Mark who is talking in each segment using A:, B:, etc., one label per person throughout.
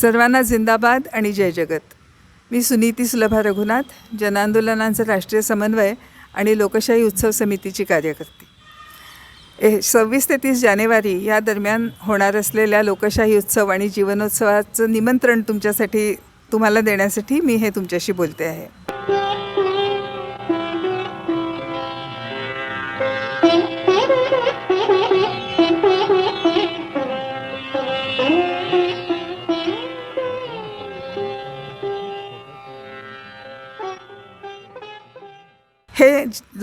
A: सर्वांना जिंदाबाद आणि जय जगत. मी सुनीती सुलभा रघुनाथ जनआंदोलनांचं राष्ट्रीय समन्वय आणि लोकशाही उत्सव समितीची कार्यकर्ती. ए सव्वीस ते तीस जानेवारी या दरम्यान होणार असलेल्या लोकशाही उत्सव आणि जीवनोत्सवाचं निमंत्रण तुमच्यासाठी तुम्हाला देण्यासाठी मी हे तुमच्याशी बोलते आहे.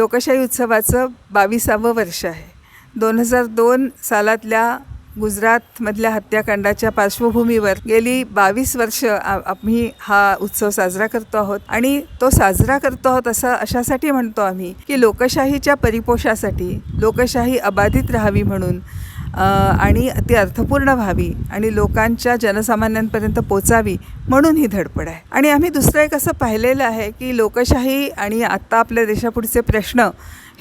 A: लोकशाही उत्सवाचं बावीसावं वर्ष आहे. दोन हजार दोन सालातल्या गुजरातमधल्या हत्याकांडाच्या पार्श्वभूमीवर गेली बावीस वर्ष आ- आम्ही हा उत्सव साजरा करतो आहोत. आणि तो साजरा करतो आहोत असं अशासाठी म्हणतो आम्ही की लोकशाहीच्या परिपोषासाठी लोकशाही अबाधित राहावी म्हणून आणि ती अर्थपूर्ण व्हावी आणि लोकांच्या जनसामान्यांपर्यंत पोचावी म्हणून ही धडपड आहे. आणि आम्ही दुसरं एक असं पाहिलेलं आहे की लोकशाही आणि आत्ता आपल्या देशापुढचे प्रश्न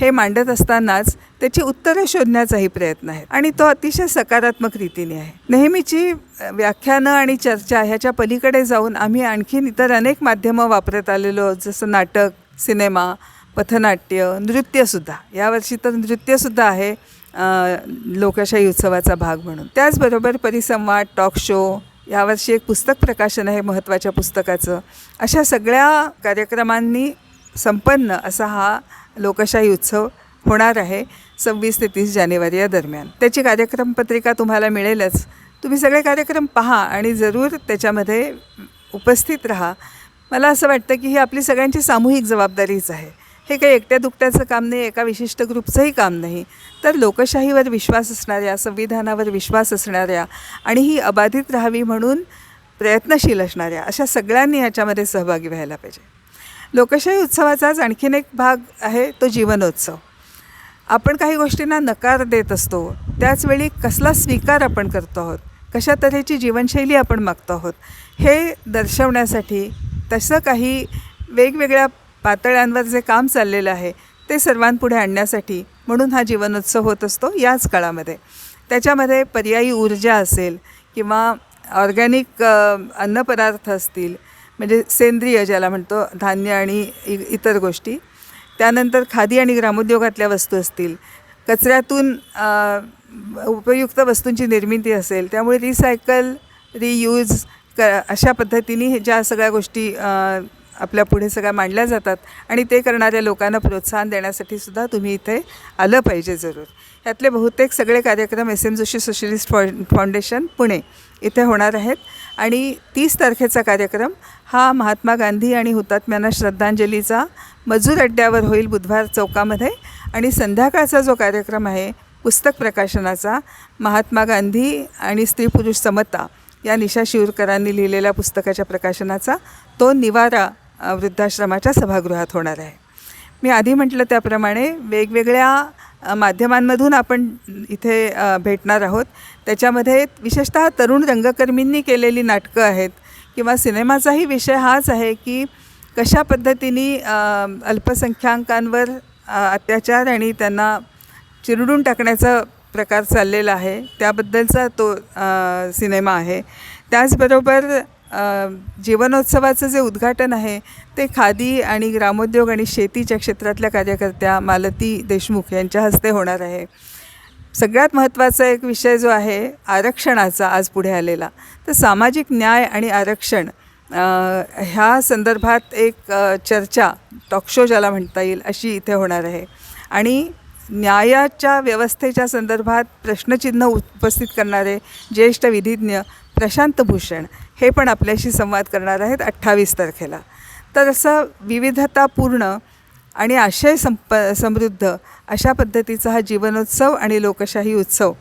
A: हे मांडत असतानाच त्याची उत्तरं शोधण्याचाही प्रयत्न आहे आणि तो अतिशय सकारात्मक रीतीने आहे. नेहमीची व्याख्यानं आणि चर्चा ह्याच्या पलीकडे जाऊन आम्ही आणखीन इतर अनेक माध्यमं वापरत आलेलो जसं नाटक सिनेमा पथनाट्य नृत्यसुद्धा. यावर्षी तर नृत्यसुद्धा आहे. लोकशाही उत्सवाचा भाग म्हणून. त्याचबरोबर परिसंवाद टॉक शो यावर्षी एक पुस्तक प्रकाशन आहे महत्त्वाच्या पुस्तकाचं. अशा सगळ्या कार्यक्रमांनी संपन्न असा हा लोकशाही उत्सव होणार आहे सव्वीस ते तीस जानेवारी या दरम्यान. त्याची कार्यक्रम पत्रिका तुम्हाला मिळेलच. तुम्ही सगळे कार्यक्रम पहा आणि जरूर त्याच्यामध्ये उपस्थित राहा. मला असं वाटतं की ही आपली सगळ्यांची सामूहिक जबाबदारीच आहे. हे काही एकट्या दुकट्याचं काम नाही एका विशिष्ट ग्रुपचंही काम नाही. तर लोकशाहीवर विश्वास असणाऱ्या संविधानावर विश्वास असणाऱ्या आणि ही अबाधित राहावी म्हणून प्रयत्नशील असणाऱ्या अशा सगळ्यांनी याच्यामध्ये सहभागी व्हायला पाहिजे. लोकशाही उत्सवाचाच आणखीन एक भाग आहे तो जीवनोत्सव. आपण काही गोष्टींना नकार देत असतो त्याचवेळी कसला स्वीकार आपण करतो आहोत कशा तऱ्हेची जीवनशैली आपण मागतो आहोत हे दर्शवण्यासाठी तसं काही वेगवेगळ्या पातळ्यांवर जे काम चाललेलं आहे ते सर्वांपुढे आणण्यासाठी म्हणून हा जीवनोत्सव होत असतो याच काळामध्ये. त्याच्यामध्ये पर्यायी ऊर्जा असेल किंवा ऑर्गॅनिक अन्नपदार्थ असतील म्हणजे सेंद्रिय ज्याला म्हणतो धान्य आणि इ इतर गोष्टी त्यानंतर खादी आणि ग्रामोद्योगातल्या वस्तू असतील कचऱ्यातून उपयुक्त वस्तूंची निर्मिती असेल त्यामुळे रिसायकल रियूज क अशा पद्धतीने हे ज्या सगळ्या गोष्टी आपल्या पुढे सगळ्या मांडल्या जातात आणि ते करणाऱ्या लोकांना प्रोत्साहन देण्यासाठी सुद्धा तुम्ही इथे आलं पाहिजे जरूर. यातले बहुतेक सगळे कार्यक्रम एस एम जोशी सोशलिस्ट फॉ फाउंडेशन पुणे इथे होणार आहेत आणि तीस तारखेचा कार्यक्रम हा महात्मा गांधी आणि हुतात्म्यांना श्रद्धांजलीचा मजूर अड्ड्यावर होईल बुधवार चौकामध्ये आणि संध्याकाळचा जो कार्यक्रम आहे पुस्तक प्रकाशनाचा महात्मा गांधी आणि स्त्री पुरुष समता या निशा शिवरकरांनी लिहिलेल्या पुस्तकाच्या प्रकाशनाचा तो निवारा वृद्धाश्रमाच्या सभागृहात होणार आहे. मी आधी म्हटलं त्याप्रमाणे वेगवेगळ्या माध्यमांमधून आपण इथे भेटणार आहोत. त्याच्यामध्ये विशेषतः तरुण रंगकर्मींनी केलेली नाटकं आहेत किंवा सिनेमाचाही विषय हाच आहे की कशा पद्धतीने अल्पसंख्याकांवर अत्याचार आणि त्यांना चिरडून टाकण्याचा प्रकार चाललेला आहे त्याबद्दलचा तो सिनेमा आहे. त्याचबरोबर जीवनोत्सवाचं जे उद्घाटन आहे ते खादी आणि ग्रामोद्योग आणि शेतीच्या क्षेत्रातल्या कार्यकर्त्या मालती देशमुख यांच्या हस्ते होणार आहे. सगळ्यात महत्त्वाचा एक विषय जो आहे आरक्षणाचा आज पुढे आलेला. तर सामाजिक न्याय आणि आरक्षण ह्या संदर्भात एक चर्चा टॉक शो ज्याला म्हणता येईल अशी इथे होणार आहे. आणि न्यायाच्या व्यवस्थेच्या संदर्भात प्रश्नचिन्ह उपस्थित करणारे ज्येष्ठ विधिज्ञ प्रशांत भूषण हे पण आपल्याशी संवाद करणार आहेत अठ्ठावीस तारखेला. तर असं विविधतापूर्ण आणि आशय संप समृद्ध अशा पद्धतीचा हा जीवनोत्सव आणि लोकशाही उत्सव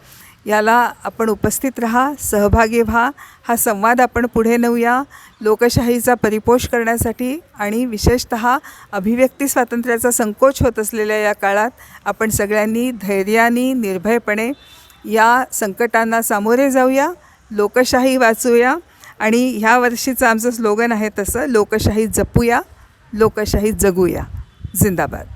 A: याला आपण उपस्थित राहा सहभागी व्हा हा संवाद आपण पुढे नेऊया. लोकशाहीचा परिपोष करण्यासाठी आणि विशेषत अभिव्यक्ती स्वातंत्र्याचा संकोच होत असलेल्या या काळात आपण सगळ्यांनी धैर्याने निर्भयपणे या संकटांना सामोरे जाऊया. लोकशाही वाचूया. आणि ह्या वर्षीचं आमचं स्लोगन आहे तसं लोकशाही जपूया लोकशाही जगूया. जिंदाबाद.